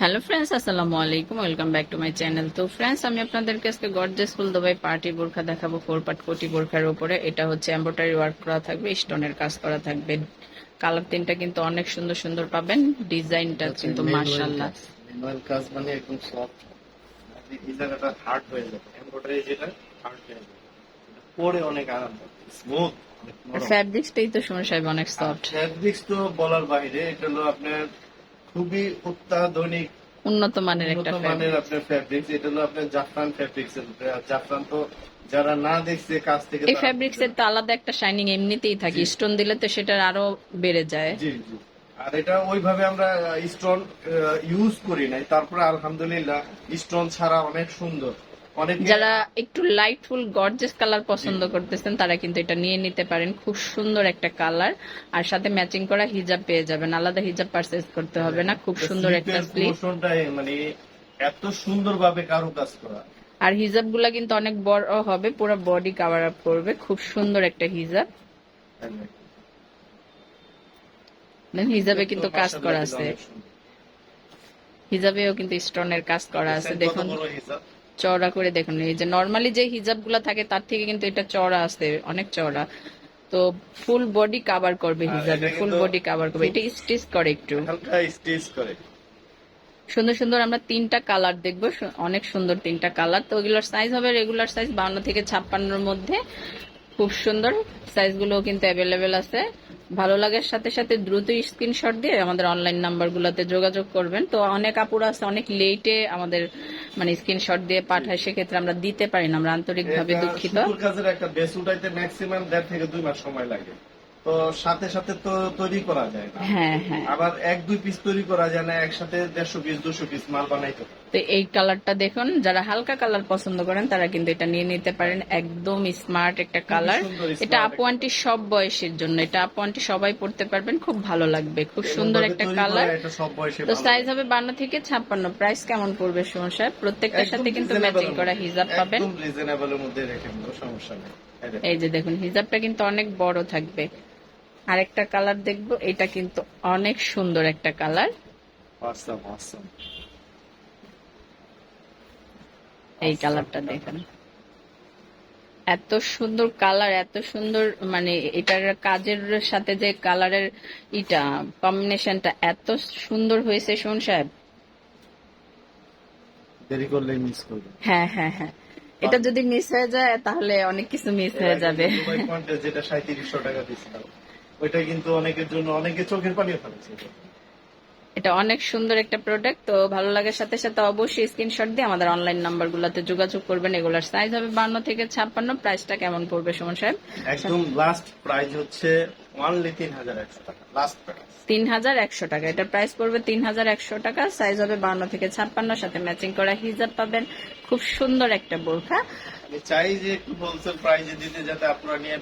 Hello friends আসসালামু আলাইকুম welcome back to my channel তো ফ্রেন্ডস আমি আপনাদেরকে আজকে গর্জেস ফুল দুবাই পার্টি বোরখা দেখাবো ফোর পার্ট কোটি বোরখার উপরে। এটা হচ্ছে এমব্রয়ডারি ওয়ার্ক করা থাকবে স্টোনের কাজ করা থাকবে। কালার তিনটা কিন্তু অনেক সুন্দর সুন্দর পাবেন ডিজাইনটা কিন্তু ম্যানুয়াল কাজ মানে একদম সফট এই জায়গাটা হার্ড হয়ে যাবে এমব্রয়ডারি যেটা হার্ড হয়ে যাবে। পরে অনেক আরাম স্মুথ ফ্যাব্রিক্সটাই তো সাহেব অনেক সফট ফ্যাব্রিক্স তো বলার বাইরে এটা হলো আপনার খুবই অত্যাধুনিক উন্নত মানের একটা মানের আপনার ফ্যাব্রিক্স এটা হলো আপনার জাফরান ফ্যাব্রিক্স জাফরান তো যারা না দেখছে কাজ থেকে এই ফ্যাব্রিক্স এর তো আলাদা একটা শাইনিং এমনিতেই থাকে। স্টোন দিলে তো সেটা আরও বেড়ে যায়। জি জি। আর এটা ওইভাবে আমরা স্টোন ইউজ করি নাই। তারপরে আলহামদুলিল্লাহ স্টোন ছাড়া অনেক সুন্দর। যারা একটু লাইটফুল গর্জেস কালার পছন্দ করতেছেন তারা কিন্তু এটা নিয়ে নিতে পারেন। খুব সুন্দর একটা কালার আর সাথে ম্যাচিং করা হিজাব পেয়ে যাবেন। আলাদা হিজাব পারচেজ করতে হবে না। খুব সুন্দর একটা মানে এত সুন্দর ভাবে কারু। কাজ করা আর হিজাবগুলা কিন্তু অনেক বড় হবে পুরো বডি কাভার আপ করবে। খুব সুন্দর একটা হিজাব হিজাবে কিন্তু কাজ করা আছে। হিজাবেও কিন্তু স্টোনের কাজ করা আছে। দেখুন। চওড়া করে দেখুন। এই যে নর্মালি যে হিজাবগুলা থাকে তার থেকে কিন্তু এটা চওড়া আছে অনেক চওড়া। তো ফুল বডি কাভার করবে আর হিজাবে ফুল বডি কাভার করবে। এটা স্টিচ করে একটু। হালকা স্টিচ করে। সুন্দর সুন্দর আমরা তিনটা কালার দেখব। অনেক সুন্দর তিনটা কালার তো ওগুলোর সাইজ হবে রেগুলার সাইজ বাউন্ন থেকে ছাপ্পান্নর মধ্যে। খুব সুন্দর। সাইজগুলো কিন্তু অ্যাভেলেবেল আছে। ভালো লাগার সাথে সাথে দ্রুত স্ক্রিনশট দিয়ে আমাদের অনলাইন নাম্বারগুলোতে যোগাযোগ করবেন। তো অনেক আপুরা আছে অনেক লেটে আমাদের মানে স্ক্রিনশট দিয়ে পাঠায় সেক্ষেত্রে আমরা দিতে পারি না আমরা আন্তরিক ভাবে দুঃখিত। কাজের একটা বেস উঠাইতে ম্যাক্সিমাম দেড় থেকে দুই মাস সময় লাগে। তো সাথে সাথে তো তৈরি করা যায় না। হ্যাঁ হ্যাঁ। আবার এক দুই পিস তৈরি করা যায় না একসাথে দেড়শো পিস দুশো পিস মাল বানাইতে। তো এই কালারটা দেখুন যারা হালকা কালার পছন্দ করেন তারা কিন্তু এটা নিয়ে নিতে পারেন। একদম স্মার্ট একটা কালার এটা একটা আপু সব বয়সের জন্য। এটা আপু আন্টি সবাই পড়তে পারবেন খুব ভালো লাগবে। খুব সুন্দর একটা কালার তো সাইজ হবে বান্ন থেকে ছাপ্পান্ন। প্রাইস কেমন পড়বে সমস্যা প্রত্যেকটার সাথে কিন্তু ম্যাচিং করা। হিজাব পাবেন। এই যে দেখুন হিজাবটা কিন্তু অনেক বড় থাকবে। আরেকটা কালার দেখব এটা কিন্তু অনেক সুন্দর একটা কালার এই কালারটা দেখেন। এত সুন্দর কালার এত সুন্দর মানে এটার কাজের সাথে যে কালারের ইটা কম্বিনেশনটা এত সুন্দর হয়েছে শোন সাহেব। দেরি করলে মিস করবে হ্যাঁ হ্যাঁ হ্যাঁ। এটা যদি মিস হয়ে যায় তাহলে অনেক কিছু মিস হয়ে যাবে। যেটা সাঁত্রিশশো টাকা দিচ্ছিলাম ওইটা কিন্তু অনেকের জন্য অনেকে চোখের পানি ফেলেছে এটা অনেক সুন্দর একটা প্রোডাক্ট তো ভালো লাগার সাথে সাথে অবশ্যই স্ক্রিনশট দিয়ে আমাদের অনলাইন নাম্বার গুলাতে যোগাযোগ করবেন। এগুলার সাইজ হবে বান্ন থেকে ছাপ্পান্ন প্রাইসটা কেমন পড়বে সুমন সাহেব? একদম লাস্ট প্রাইস হচ্ছে ওয়ানলি তিন হাজার একশো টাকা লাস্ট প্রাইস তিন হাজার একশো টাকা এটা প্রাইস পড়বে তিন হাজার একশো টাকা সাইজ হবে বান্ন থেকে ছাপ্পান্ন সাথে ম্যাচিং করা হিজাব পাবেন। খুব সুন্দর একটা বোরখা। আমি চাই যে একটু হোলসেল প্রাইজে দিতে যাতে আপনারা নিয়ে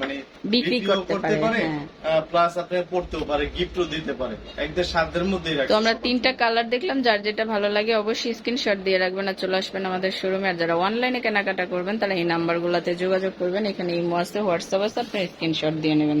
মানে বিক্রি করতে পারে, হ্যাঁ। প্লাস আপনি পড়তেও পারে গিফটও দিতে পারে। একদের সাধ্যের মধ্যেই তো আমরা তিনটা কালার দেখলাম যার যেটা ভালো লাগে অবশ্যই স্ক্রিনশট দিয়ে রাখবেন আর চলে আসবেন আমাদের শোরুমে আর যারা অনলাইনে কেনাকাটা করবেন তারা এই নাম্বার নাম্বারগুলোতে যোগাযোগ করবেন। এখানে ইমো আছে হোয়াটসঅ্যাপ আছে আপনি স্ক্রিনশট দিয়ে নেবেন